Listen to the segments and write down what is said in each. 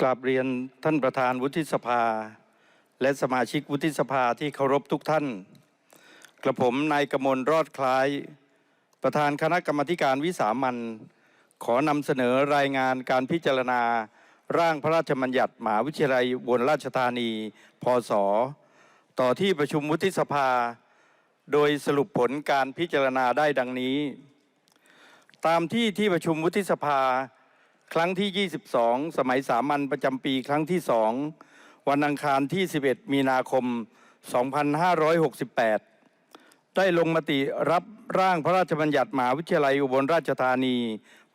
กราบเรียนท่านประธานวุฒิสภา และสมาชิกวุฒิสภาที่เคารพทุกท่าน กระผมนายกมลรอดคล้าย ประธานคณะกรรมการวิสามันขอนำเสนอรายงานการพิจารณา ร่างพระราชบัญญัติมหาวิทยาลัยบลราชธานี พศ ต่อที่ประชุมวุฒิสภา โดยสรุปผลการพิจารณาได้ดังนี้ ตามที่ที่ประชุมวุฒิสภา ครั้งที่ 22 สมัยสามัญประจำปีครั้งที่2วันอังคารที่ 11 มีนาคม 2568 ได้ลงมติรับร่างพระราชบัญญัติมหาวิทยาลัยอุบลราชธานี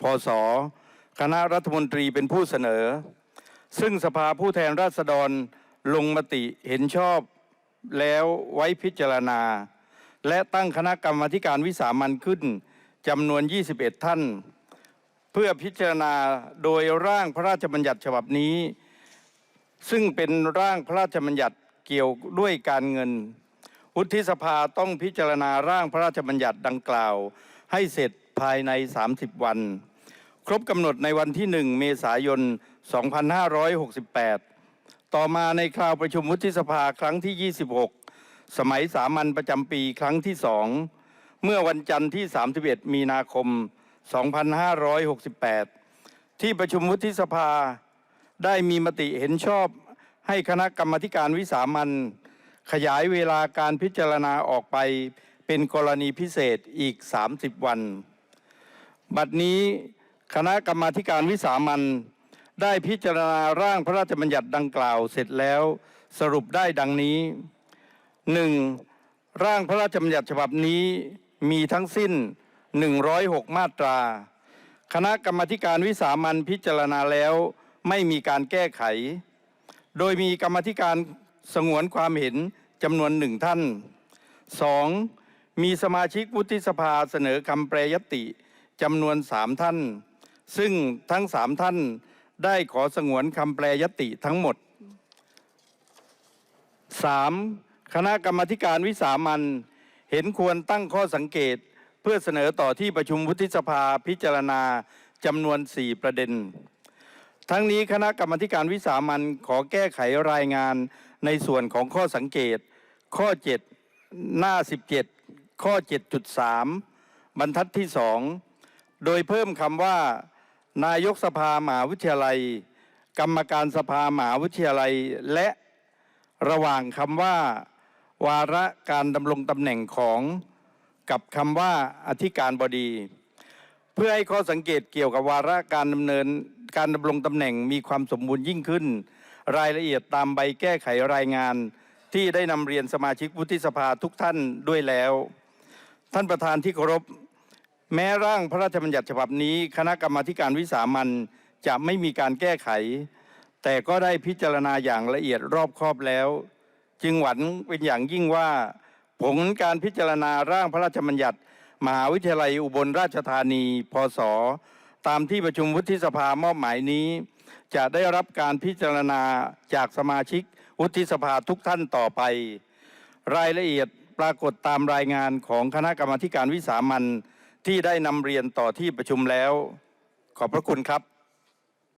พศ คณะรัฐมนตรีเป็นผู้เสนอ ซึ่งสภาผู้แทนราษฎรลงมติเห็นชอบแล้วไว้พิจารณา และตั้งคณะกรรมการวิสามันขึ้นจำนวน 21 ท่าน เพื่อพิจารณาโดยร่างพระราชบัญญัติฉบับนี้ ซึ่งเป็นร่างพระราชบัญญัติเกี่ยวด้วยการเงิน วุฒิสภาต้องพิจารณาร่างพระราชบัญญัติดังกล่าว ให้เสร็จภายใน 30 วัน ครบกำหนดในวันที่ 1 เมษายน 2568 ต่อมาในคราวประชุมวุฒิสภาครั้งที่ 26 สมัยสามัญประจำปีครั้งที่สองเมื่อวันจันทร์ที่ 31 มีนาคม 2568 2,568 ที่ประชุมวุฒิสภาได้มีมติเห็นชอบให้คณะกรรมการวิสามันขยายเวลาการพิจารณาออกไปเป็นกรณีพิเศษอีก 30 วัน บัดนี้คณะกรรมาการวิสามันได้พิจารณาร่างพระราชบัญญัติดังกล่าวเสร็จแล้วสรุปได้ดังนี้หนึ่งร่างพระราชบัญญัติฉบับนี้มีทั้งสิ้น 106 มาตรา คณะกรรมธิการวิสามันพิจารณาแล้วไม่มีการแก้ไข โดยมีกรรมธิการสงวนความเห็นจำนวนหนึ่งท่าน 2. มีสมาชิกวุฒิสภาเสนอคำแปรยติจำนวนสามท่าน ซึ่งทั้งสามท่านได้ขอสงวนคำแปรยติทั้งหมด 3. คณะกรรมธิการวิสามันเห็นควรตั้งข้อสังเกต พื่อเสนอต่อที่ประชุมวุฒิสภาพิจารณาจำนวน 4 ประเด็น ทั้งนี้คณะกรรมการวิสามันขอแก้ไขรายงานในส่วนของข้อสังเกต ข้อ 7 หน้า 17 ข้อ 7.3 บรรทัดที่ 2 โดยเพิ่มคำว่า นายกสภามหาวิทยาลัย กรรมการสภามหาวิทยาลัย และระหว่างคำว่า วาระการดำรงตำแหน่งของ กับคำว่าอธิการบดี เพื่อให้ข้อสังเกตเกี่ยวกับวาระการดำเนินการดำรงตำแหน่งมีความสมบูรณ์ยิ่งขึ้น รายละเอียดตามใบแก้ไขรายงาน ที่ได้นำเรียนสมาชิกวุฒิสภาทุกท่านด้วยแล้ว ท่านประธานที่เคารพแม้ร่างพระราชบัญญัติฉบับนี้ คณะกรรมาการวิสามันจะไม่มีการแก้ไข แต่ก็ได้พิจารณาอย่างละเอียดรอบคอบแล้ว จึงหวังเป็นอย่างยิ่งว่า ผลการพิจารณาร่างพระราชบัญญัติ มหาวิทยาลัยอุบลราชธานี พศ ตามที่ประชุมวุฒิสภามอบหมายนี้ จะได้รับการพิจารณาจากสมาชิกวุฒิสภาทุกท่านต่อไป รายละเอียดปรากฏตามรายงานของคณะกรรมการวิสามันที่ได้นำเรียนต่อที่ประชุมแล้ว ขอบพระคุณครับ